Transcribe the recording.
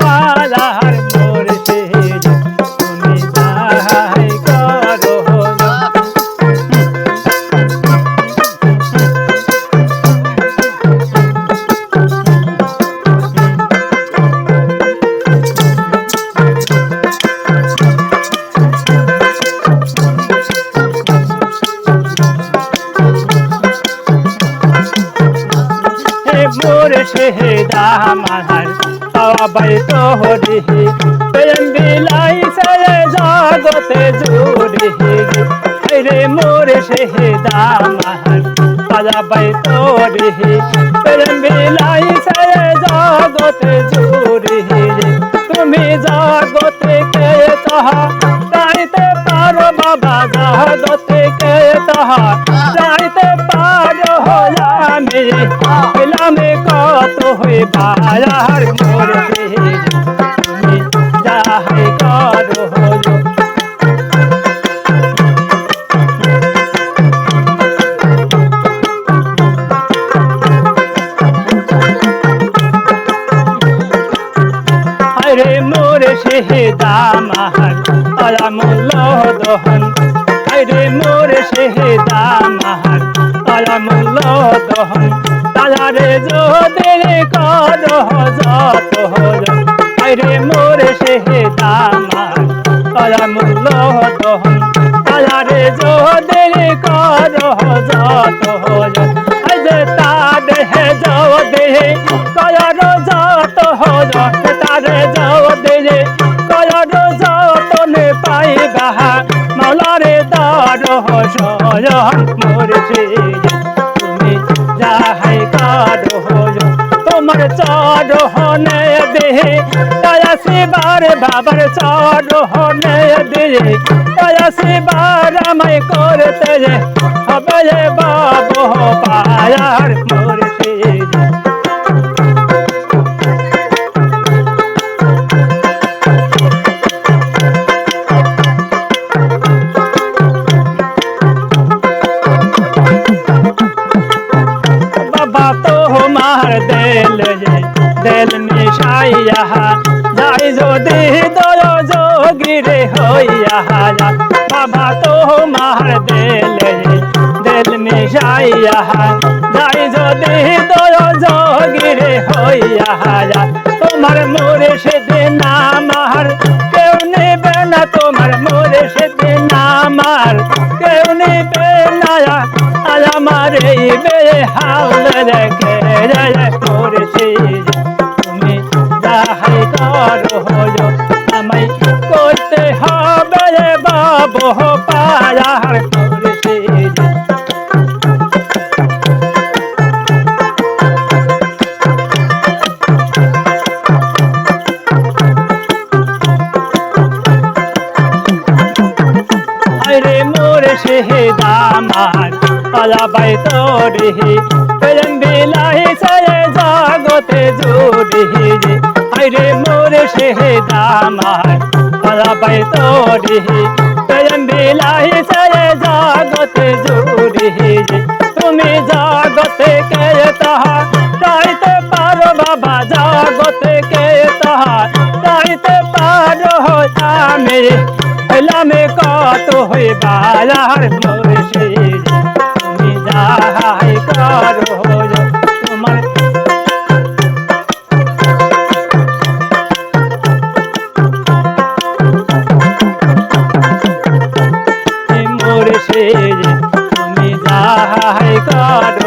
পালার মোর সে তুমি যাহাই করো মোর শেহেদা মাহার সবাই তো প্রেম বিলাই সে জগতে জুড়িহি রে মোর শেহেদা মাহার সবাই তো প্রেম বিলাই সে জগতে জুড়িহি তুমি জগতে কে তাহা তাইতে পারো বাবা? জগতে কে তাহা তাইতে পারো আমি। পেলামে কত হয়ে বায়ার আরে মোর শেহেদা মাহার আলামুল্ল দহন আরে মোর শেহেদা মাহার আলামুল্ল দহন তালারে যোদের কর যত হল আরে মোর শেহেদা মাহার আলামুল্ল দহন তালারে যোদের কর যত হল আজ তার হে যাও দেহে কয়ার যত হল তারে যাও দেহে পাই বাহা মাওলারে দার তোমার চর হনে দেহে দয়া শিবার বাবার চর হনে দেহে দয়া শিবার আমায় করতে যে হবে যে বাবু পায়ার যাই যদি দয় যোগিরে হইয়া যা বাবা তো মার দেল যে মিশাইয়া যাই যদি দয় যোগিরে হইয়া যা তোমার মোরে সেদিন নামার কেউ নেবে না তোমার মোরে সেদিন নামার কেউ নেবে না আমার এই বেহাল রেখে। করছি আরে মোর শেহেদা মার পালাবাই তোরিহি প্রেম বিলাহি সয়ে জগতে জুড়িহি রে। মোর শেহেদা মার পালাবাই তোরিহি প্রেম বিলাহি সয়ে জগতে জুড়িহি রে তুমি জগতে কে তাহা? চাইতে পারো বাবা, জগতে কে তাহা? চাইতে পারো আমি হইলামে কত হই বালার মোরশে তুমি যাহাই করো যাহাই